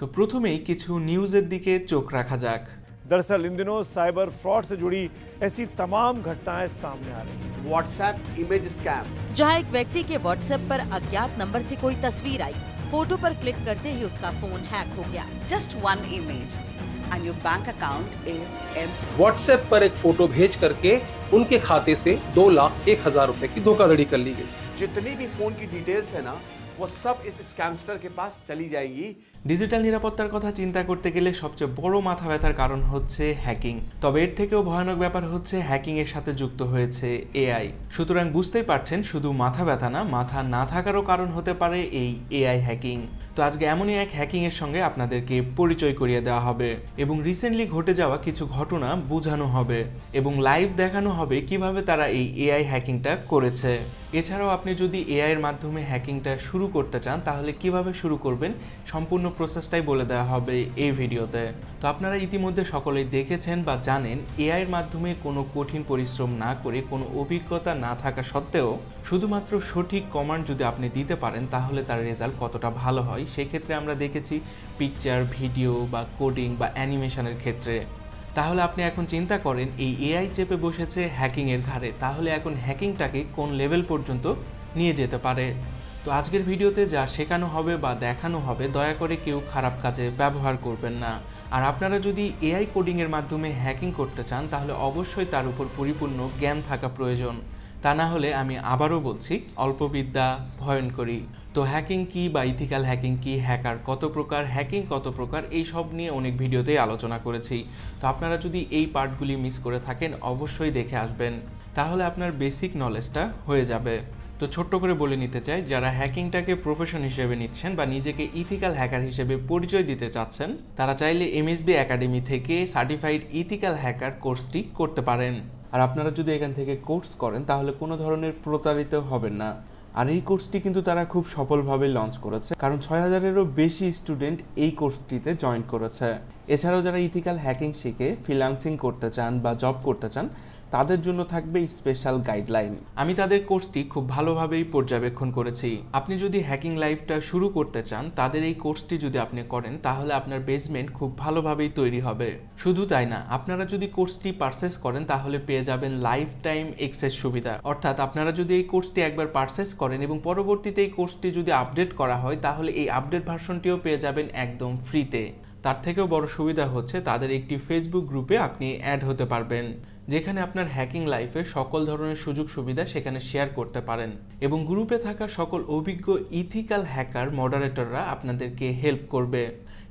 তো প্রথমেই কিছু নিউজের দিকে চোখ রাখা যাক दरअसल इन दिनों साइबर फ्रॉड से जुड़ी ऐसी तमाम घटनाएं सामने आ रही हैं व्हाट्सएप इमेज स्कैम जहां एक व्यक्ति के व्हाट्सएप पर अज्ञात नंबर से कोई तस्वीर आई फोटो पर क्लिक करते ही उसका फोन हैक हो गया just one image and your bank account is empty. WhatsApp पर एक फोटो भेज करके उनके खाते से दो लाख एक हजार रुपए की धोखाधड़ी कर ली गई जितनी भी फोन की डिटेल्स है ना वो सब इस स्कैमस्टर के पास चली जाएंगी ডিজিটাল নিরাপত্তার কথা চিন্তা করতে গেলে সবচেয়ে বড় মাথা ব্যথার কারণ হচ্ছে হ্যাকিং তবে এর থেকেও ভয়ানক ব্যাপার হচ্ছে হ্যাকিং এর সাথে যুক্ত হয়েছে এআই সুতরাং বুঝতেই পারছেন শুধু মাথা ব্যথা না মাথা না থাকারও কারণ হতে পারে এই এআই হ্যাকিং তো আজকে এমনই এক হ্যাকিং এর সঙ্গে আপনাদেরকে পরিচয় করিয়ে দেওয়া হবে এবং রিসেন্টলি ঘটে যাওয়া কিছু ঘটনা বোঝানো হবে এবং লাইভ দেখানো হবে কিভাবে তারা এই এআই হ্যাকিংটা করেছে এছাড়াও আপনি যদি এআই এর মাধ্যমে হ্যাকিংটা শুরু করতে চান, তাহলে কীভাবে শুরু করবেন? সম্পূর্ণ প্রসেসটাই বলে দেওয়া হবে এই ভিডিওতে। তো আপনারা ইতিমধ্যে সকলেই দেখেছেন বা জানেন এআই এর মাধ্যমে কোনো কঠিন পরিশ্রম না করে, কোনো অভিজ্ঞতা না থাকা সত্ত্বেও শুধুমাত্র সঠিক কমান্ড যদি আপনি দিতে পারেন, তাহলে তার রেজাল্ট কতটা ভালো হয়? সেই ক্ষেত্রে আমরা দেখেছি পিকচার ভিডিও বা কোডিং বা অ্যানিমেশনের ক্ষেত্রে। তাহলে আপনি এখন চিন্তা করেন, এই এআই চেপে বসেছে হ্যাকিংয়ের ঘাড়ে, তাহলে এখন হ্যাকিংটাকে কোন লেভেল পর্যন্ত নিয়ে যেতে পারে? তো আজকের ভিডিওতে যা শেখানো হবে বা দেখানো হবে, দয়া করে কেউ খারাপ কাজে ব্যবহার করবেন না। আর আপনারা যদি এআই কোডিংয়ের মাধ্যমে হ্যাকিং করতে চান, তাহলে অবশ্যই তার উপর পরিপূর্ণ জ্ঞান থাকা প্রয়োজন। তা না হলে আমি আবারও বলছি, অল্প বিদ্যা ভয়ঙ্করী তো হ্যাকিং কি বা ইথিক্যাল হ্যাকিং কি হ্যাকার কত প্রকার হ্যাকিং কত প্রকার, এই সব নিয়ে অনেক ভিডিওতেই আলোচনা করেছি। তো আপনারা যদি এই পার্টগুলি মিস করে থাকেন, অবশ্যই দেখে আসবেন। তাহলে আপনার বেসিক নলেজটা হয়ে যাবে। তো ছোট্ট করে বলে নিতে চাই, যারা হ্যাকিংটাকে প্রফেশন হিসেবে নিচ্ছেন বা নিজেকে ইথিক্যাল হ্যাকার হিসেবে পরিচয় দিতে চাচ্ছেন, তারা চাইলে এমএসবি একাডেমি থেকে সার্টিফাইড ইথিক্যাল হ্যাকার কোর্সটি করতে পারেন। আর আপনারা যদি এখান থেকে কোর্স করেন, তাহলে কোনো ধরনের প্রতারিত হবেন না। আর এই কোর্সটি কিন্তু তারা খুব সফলভাবে লঞ্চ করেছে, কারণ ছয় হাজারেরও বেশি স্টুডেন্ট এই কোর্সটিতে জয়েন করেছে। এছাড়াও যারা ইথিক্যাল হ্যাকিং শিখে ফ্রিলান্সিং করতে চান বা জব করতে চান তাদের জন্য থাকবে স্পেশাল গাইডলাইন আমি তাদের কোর্সটি খুব ভালোভাবেই পর্যবেক্ষণ করেছি। আপনি যদি হ্যাকিং লাইফটা শুরু করতে চান, তাদের এই কোর্সটি যদি আপনি করেন, তাহলে আপনার বেসমেন্ট খুব ভালোভাবেই তৈরি হবে। শুধু তাই না, আপনারা যদি কোর্সটি পারচেস করেন, তাহলে পেয়ে যাবেন লাইফ টাইম এক্সেস সুবিধা। অর্থাৎ আপনারা যদি এই কোর্সটি একবার পারচেস করেন এবং পরবর্তীতে এই কোর্সটি যদি আপডেট করা হয়, তাহলে এই আপডেট ভার্সনটিও পেয়ে যাবেন একদম ফ্রিতে তার থেকেও বড় সুবিধা হচ্ছে, তাদের একটি ফেসবুক গ্রুপে আপনি অ্যাড হতে পারবেন। যেখানে আপনার হ্যাকিং লাইফের সকল ধরনের সুযোগ সুবিধা সেখানে শেয়ার করতে পারেন এবং গ্রুপে থাকা সকল অভিজ্ঞ ইথিক্যাল হ্যাকার মডারেটররা আপনাদেরকে হেল্প করবে।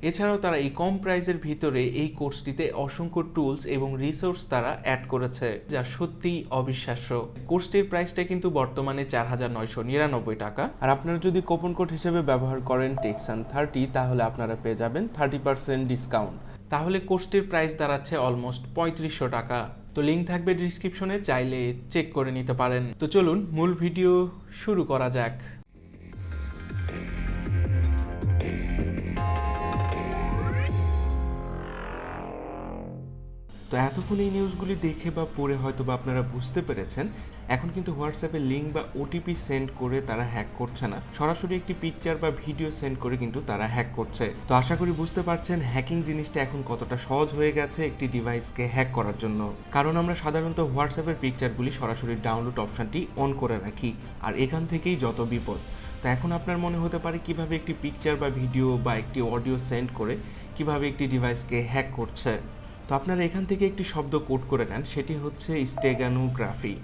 এছাড়াও তারা এই কম প্রাইজের ভিতরে এই কোর্সটিতে অসংখ্য টুলস এবং রিসোর্স তারা অ্যাড করেছে, যা সত্যিই অবিশ্বাস্য। কোর্সটির প্রাইসটা কিন্তু বর্তমানে চার হাজার নয়শো নিরানব্বই টাকা। আর আপনারা যদি কোপন কোড হিসেবে ব্যবহার করেন টেক্সান থার্টি তাহলে আপনারা পেয়ে যাবেন থার্টি পার্সেন্ট ডিসকাউন্ট তাহলে কোর্সটির প্রাইস দাঁড়াচ্ছে অলমোস্ট পঁয়ত্রিশশো টাকা। তো লিঙ্ক থাকবে ডিসক্রিপশনে চাইলে চেক করে নিতে পারেন। তো চলুন, মূল ভিডিও শুরু করা যাক। এতক্ষণ এই নিউজগুলি দেখে বা পড়ে হয়তো বা আপনারা বুঝতে পেরেছেন, এখন কিন্তু হোয়াটসঅ্যাপে লিঙ্ক বা ওটিপি সেন্ড করে তারা হ্যাক করছে না। সরাসরি একটি পিকচার বা ভিডিও সেন্ড করে কিন্তু তারা হ্যাক করছে। তো আশা করি বুঝতে পারছেন হ্যাকিং জিনিসটা এখন কতটা সহজ হয়ে গেছে একটি ডিভাইসকে হ্যাক করার জন্য। কারণ আমরা সাধারণত হোয়াটসঅ্যাপের পিকচারগুলি সরাসরি ডাউনলোড অপশনটি অন করে রাখি, আর এখান থেকেই যত বিপদ। তো এখন আপনার মনে হতে পারে কীভাবে একটি পিকচার বা ভিডিও বা একটি অডিও সেন্ড করে কীভাবে একটি ডিভাইসকে হ্যাক করছে। তো আপনারা এখান থেকে একটি শব্দ কোট করে নেন সেটি হচ্ছে স্টেগানোগ্রাফি।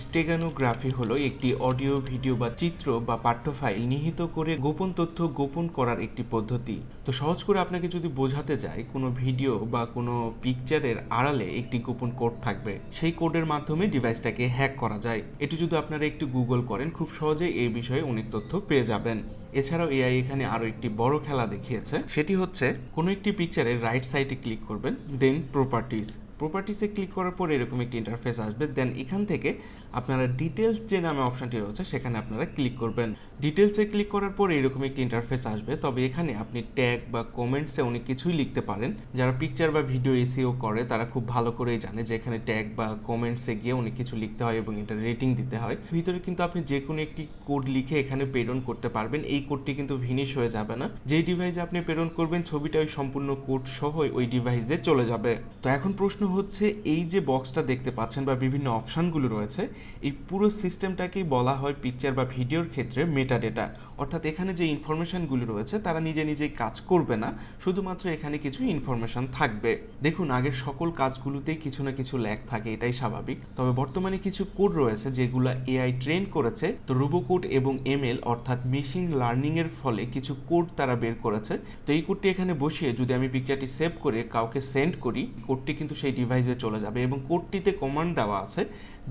স্টেগানোগ্রাফি হলো একটি অডিও, ভিডিও বা চিত্র বা পাঠ্য ফাইল নিহিত করে গোপন তথ্য গোপন করার একটি পদ্ধতি। তো সহজ করে আপনাকে যদি বোঝাতে যাই কোনো ভিডিও বা কোনো পিকচারের আড়ালে একটি গোপন কোড থাকবে। সেই কোডের মাধ্যমে ডিভাইসটাকে হ্যাক করা যায়। এটি যদি আপনারা একটু গুগল করেন, খুব সহজেই এই বিষয়ে অনেক তথ্য পেয়ে যাবেন। এছাড়াও এআই এখানে আরও একটি বড় খেলা দেখিয়েছে। সেটি হচ্ছে, কোনো একটি পিকচারের রাইট সাইডে ক্লিক করবেন দেন প্রপার্টিজ প্রপার্টিসে ক্লিক করার পর এরকম একটি ইন্টারফেস আসবে। দেন এখান থেকে আপনারা ডিটেলস যে নামে অপশনটি রয়েছে, সেখানে আপনারা ক্লিক করবেন। ডিটেলসে ক্লিক করার পর এরকম একটি ইন্টারফেস আসবে। তবে এখানে আপনি ট্যাগ বা কমেন্টসে অনেক কিছুই লিখতে পারেন। যারা পিকচার বা ভিডিও এসিও করে, তারা খুব ভালো করেই জানে যে এখানে ট্যাগ বা কমেন্টসে গিয়ে অনেক কিছু লিখতে হয় এবং এটা রেটিং দিতে হয়। ভিতরে কিন্তু আপনি যে কোনো একটি কোড লিখে এখানে প্রেরণ করতে পারবেন। এই কোডটি কিন্তু ভিনিশ হয়ে যাবে না। যেই ডিভাইসে আপনি প্রেরণ করবেন, ছবিটা ওই সম্পূর্ণ কোড সহ ওই ডিভাইসে চলে যাবে। তো এখন প্রশ্ন হচ্ছে এই যে বক্সটা দেখতে পাচ্ছেন বা বিভিন্ন অপশানগুলো রয়েছে, এই পুরো সিস্টেমটাকেই বলা হয় পিকচার বা ভিডিওর ক্ষেত্রে মেটা ডেটা অর্থাৎ এখানে যে ইনফরমেশনগুলো রয়েছে, তারা নিজে নিজেই কাজ করবে না, শুধুমাত্র এখানে কিছু ইনফরমেশন থাকবে। দেখুন, আগের সকল কাজগুলোতেই কিছু না কিছু ল্যাগ থাকে, এটাই স্বাভাবিক। তবে বর্তমানে কিছু কোড রয়েছে যেগুলো এআই ট্রেন করেছে। তো রোবো কোড এবং এমএল অর্থাৎ মেশিন লার্নিং এর ফলে কিছু কোড তারা বের করেছে। তো এই কোডটি এখানে বসিয়ে যদি আমি পিকচারটি সেভ করে কাউকে সেন্ড করি কোডটি কিন্তু সেই ডিভাইসে চলে যাবে এবং কোডটিতে কমান্ড দেওয়া আছে,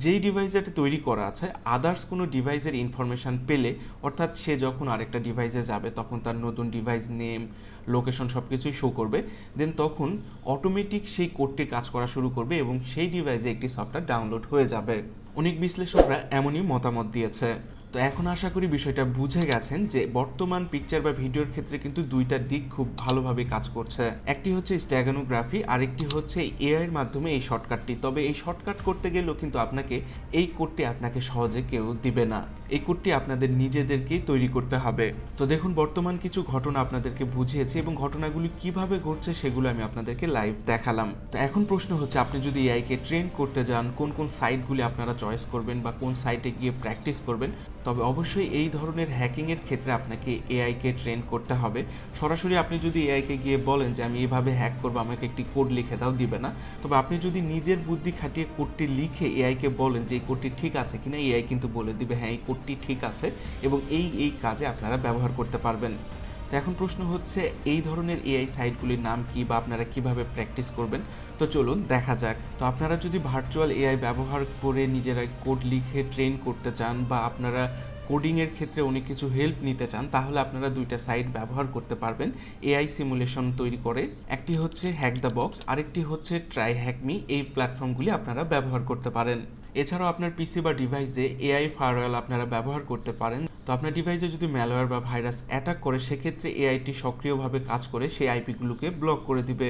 যেই ডিভাইসটি তৈরি করা আছে আদার্স কোনো ডিভাইসের ইনফরমেশান পেলে, অর্থাৎ সে যখন আরেকটা ডিভাইসে যাবে, তখন তার নতুন ডিভাইস নেম লোকেশন সব কিছুই শো করবে দেন তখন অটোমেটিক সেই কোডটি কাজ করা শুরু করবে এবং সেই ডিভাইসে একটি সফটওয়্যার ডাউনলোড হয়ে যাবে। অনেক বিশ্লেষকরা এমনই মতামত দিয়েছে। তো এখন আশা করি বিষয়টা বুঝে গেছেন যে বর্তমান পিকচার বা ভিডিওর ক্ষেত্রে কিন্তু দুইটা দিক খুব ভালোভাবে কাজ করছে। একটি হচ্ছে স্ট্যাগানোগ্রাফি আরেকটি হচ্ছে এআই এর মাধ্যমে এই শর্টকাটটি তবে এই শর্টকাট করতে গেলেও কিন্তু আপনাকে এই কোডটি আপনাকে সহজে কেউ দিবে না। এই কোডটি আপনাদের নিজেদেরকেই তৈরি করতে হবে। তো দেখুন, বর্তমান কিছু ঘটনা আপনাদেরকে বুঝিয়েছি এবং ঘটনাগুলি কীভাবে ঘটছে সেগুলো আমি আপনাদেরকে লাইভ দেখালাম। তো এখন প্রশ্ন হচ্ছে, আপনি যদি এআইকে ট্রেন করতে যান, কোন কোন সাইটগুলি আপনারা চয়েস করবেন বা কোন সাইটে গিয়ে প্র্যাকটিস করবেন তবে অবশ্যই এই ধরনের হ্যাকিংয়ের ক্ষেত্রে আপনাকে এআইকে ট্রেন করতে হবে। সরাসরি আপনি যদি এআইকে গিয়ে বলেন যে, আমি এভাবে হ্যাক করব, আমাকে একটি কোড লিখে দাও, দিবে না। তবে আপনি যদি নিজের বুদ্ধি খাটিয়ে কোডটি লিখে এআইকে বলেন যে, এই কোডটি ঠিক আছে কিনা? এআই কিন্তু বলে দিবে হ্যাঁ এই কোডটি ঠিক আছে। এবং এই এই কাজে আপনারা ব্যবহার করতে পারবেন। তো এখন প্রশ্ন হচ্ছে, এই ধরনের এআই সাইটগুলির নাম কি বা আপনারা কীভাবে প্র্যাকটিস করবেন? তো চলুন, দেখা যাক। তো আপনারা যদি ভার্চুয়াল এআই ব্যবহার করে নিজেরা কোড লিখে ট্রেন করতে চান বা আপনারা কোডিংয়ের ক্ষেত্রে অনেক কিছু হেল্প নিতে চান, তাহলে আপনারা দুইটা সাইট ব্যবহার করতে পারবেন। এআই সিমুলেশন তৈরি করে। একটি হচ্ছে হ্যাক দ্য বক্স আরেকটি হচ্ছে ট্রাই হ্যাকমি এই প্ল্যাটফর্মগুলি আপনারা ব্যবহার করতে পারেন। এছাড়াও আপনার পিসি বা ডিভাইসে এআই ফায়ারওয়াল আপনারা ব্যবহার করতে পারেন। আপনার ডিভাইসে যদি ম্যালওয়্যার বা ভাইরাস অ্যাটাক করে, সেক্ষেত্রে এআইটি সক্রিয়ভাবে কাজ করে, সেই আইপিগুলোকে ব্লক করে দিবে।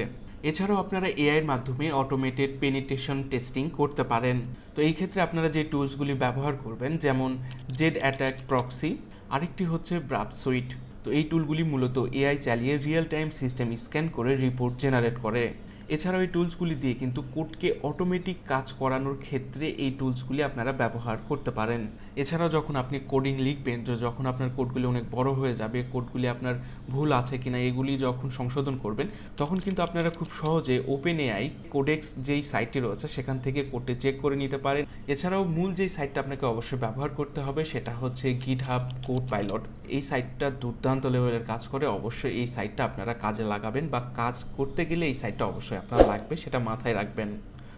এছাড়াও আপনারা এআইয়ের মাধ্যমে অটোমেটেড পেনিটেশন টেস্টিং করতে পারেন। তো এই ক্ষেত্রে আপনারা যে টুলসগুলি ব্যবহার করবেন, যেমন জেড অ্যাটাক প্রক্সি, আরেকটি হচ্ছে ব্রাপ সুইট। তো এই টুলগুলি মূলত এআই চালিয়ে রিয়েল টাইম সিস্টেম স্ক্যান করে রিপোর্ট জেনারেট করে। এছাড়াও এই টুলসগুলি দিয়ে কিন্তু কোডকে অটোমেটিক কাজ করানোর ক্ষেত্রে এই টুলসগুলি আপনারা ব্যবহার করতে পারেন। এছাড়াও যখন আপনি কোডিং লিখবেন যখন আপনার কোডগুলি অনেক বড় হয়ে যাবে কোডগুলি আপনার ভুল আছে কিনা, এগুলি যখন সংশোধন করবেন, তখন কিন্তু আপনারা খুব সহজে ওপেন এআই কোডেক্স যেই সাইটটি রয়েছে, সেখান থেকে কোডটি চেক করে নিতে পারেন। এছাড়াও মূল যেই সাইটটা আপনাকে অবশ্যই ব্যবহার করতে হবে, সেটা হচ্ছে গিট হাব কোড পাইলট এই সাইটটা দুর্দান্ত লেভেলের কাজ করে। অবশ্যই এই সাইটটা আপনারা কাজে লাগাবেন বা কাজ করতে গেলে এই সাইটটা অবশ্যই আপনার লাগবে, সেটা মাথায় রাখবেন।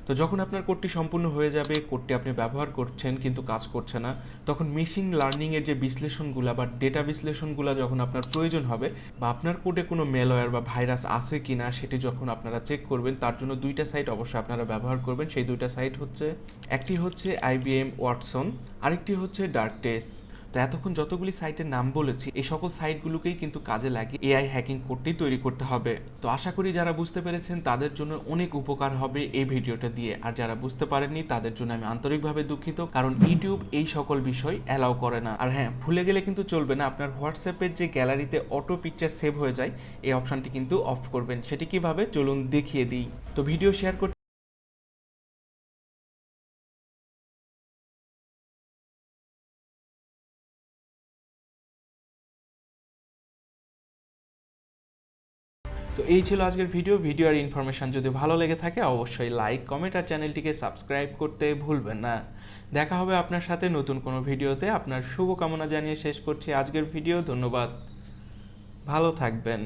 তো যখন আপনার কোডটি সম্পূর্ণ হয়ে যাবে, কোডটি আপনি ব্যবহার করছেন কিন্তু কাজ করছে না, তখন মেশিন লার্নিংয়ের যে বিশ্লেষণগুলো বা ডেটা বিশ্লেষণগুলো যখন আপনার প্রয়োজন হবে বা আপনার কোডে কোনো মেলওয়্যার বা ভাইরাস আছে কি না সেটি যখন আপনারা চেক করবেন, তার জন্য দুইটা সাইট অবশ্যই আপনারা ব্যবহার করবেন। সেই দুইটা সাইট হচ্ছে, একটি হচ্ছে আইবিএম ওয়াটসন আরেকটি হচ্ছে ডার্ক টেস্ট তো এতক্ষণ যতগুলি সাইটের নাম বলেছি, এই সকল সাইটগুলোকেই কিন্তু কাজে লাগিয়ে এআই হ্যাকিং কোডটি তৈরি করতে হবে। তো আশা করি যারা বুঝতে পেরেছেন, তাদের জন্য অনেক উপকার হবে এই ভিডিওটা দিয়ে। আর যারা বুঝতে পারেননি, তাদের জন্য আমি আন্তরিকভাবে দুঃখিত, কারণ ইউটিউব এই সকল বিষয় অ্যালাউ করে না। আর হ্যাঁ ভুলে গেলে কিন্তু চলবে না, আপনার হোয়াটসঅ্যাপের যে গ্যালারিতে অটো পিকচার সেভ হয়ে যায়, এই অপশনটি কিন্তু অফ করবেন। সেটি কীভাবে? চলুন দেখিয়ে দিই। তো ভিডিও শেয়ার করতে তো এই ছিল আজকের ভিডিও। ভিডিও আর ইনফরমেশান যদি ভালো লেগে থাকে, অবশ্যই লাইক কমেন্ট আর চ্যানেলটিকে সাবস্ক্রাইব করতে ভুলবেন না। দেখা হবে আপনার সাথে নতুন কোনো ভিডিওতে। আপনার শুভকামনা জানিয়ে শেষ করছি আজকের ভিডিও। ধন্যবাদ। ভালো থাকবেন।